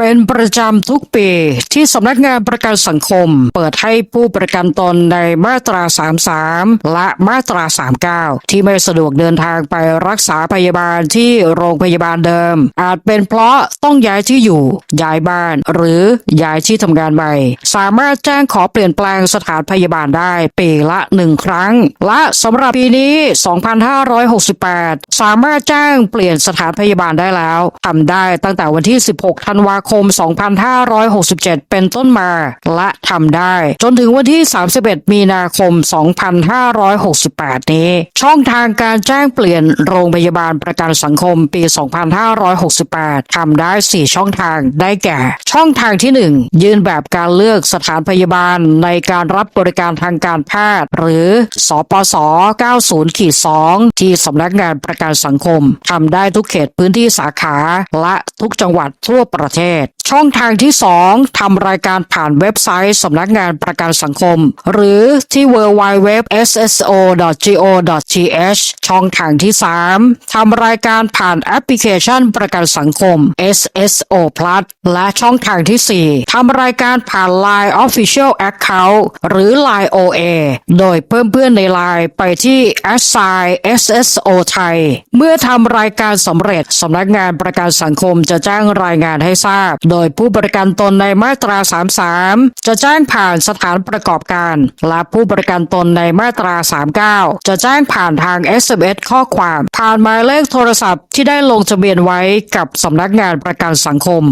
เป็นประจำทุกปีที่สำนักงานประกันสังคม เปิดให้ผู้ประกันตนในมาตรา 33 และมาตรา 39 ที่ไม่สะดวกเดินทางไปรักษาพยาบาลที่โรงพยาบาลเดิม อาจเป็นเพราะต้องย้ายที่อยู่ ย้ายบ้าน หรือย้ายที่ทำงานใหม่สามารถแจ้งขอเปลี่ยนแปลงสถานพยาบาลได้ปีละหนึ่งครั้ง และสำหรับปีนี้ 2568 สามารถแจ้งเปลี่ยนสถานพยาบาลได้แล้วทำได้ตั้งแต่วันที่ 16 ธันวาคมคม 2567 เป็นต้นมา และทำได้ จนถึงวันที่ 31 มีนาคม 2568 นี้ ช่องทางการแจ้งเปลี่ยนโรงพยาบาลประกันสังคมปี 2568 ทำได้ 4 ช่องทางได้แก่ ช่องทางที่ 1 ยื่นแบบการเลือกสถานพยาบาลในการรับบริการทางการแพทย์ หรือสปส 90-2 ที่สำนักงานประกันสังคมทำได้ทุกเขตพื้นที่สาขาและทุกจังหวัดทั่วประเทศช่องทางที่ 2ทำรายการผ่านเว็บไซต์สำนักงานประกันสังคม หรือที่ www.sso.go.th ช่องทางที่ 3ทำรายการผ่านแอปพลิเคชันประกันสังคม SSO Plus และช่องทางที่ 4ทำรายการผ่าน Line Official Account หรือ Line OA โดยเพิ่มเพื่อนใน Line ไปที่ s s i SSO ไทย เมื่อทำรายการสำเร็จสำนักงานประกันสังคมจะแจ้งรายงานให้ทราบโดยผู้บริการตนในมาตรา 33 จะแจ้งผ่านสถานประกอบการ และผู้บริการตนในมาตรา 39 จะแจ้งผ่านทาง SMS ข้อความ ผ่านหมายเลขโทรศัพท์ที่ได้ลงทะเบียนไว้กับสำนักงานประกันสังคม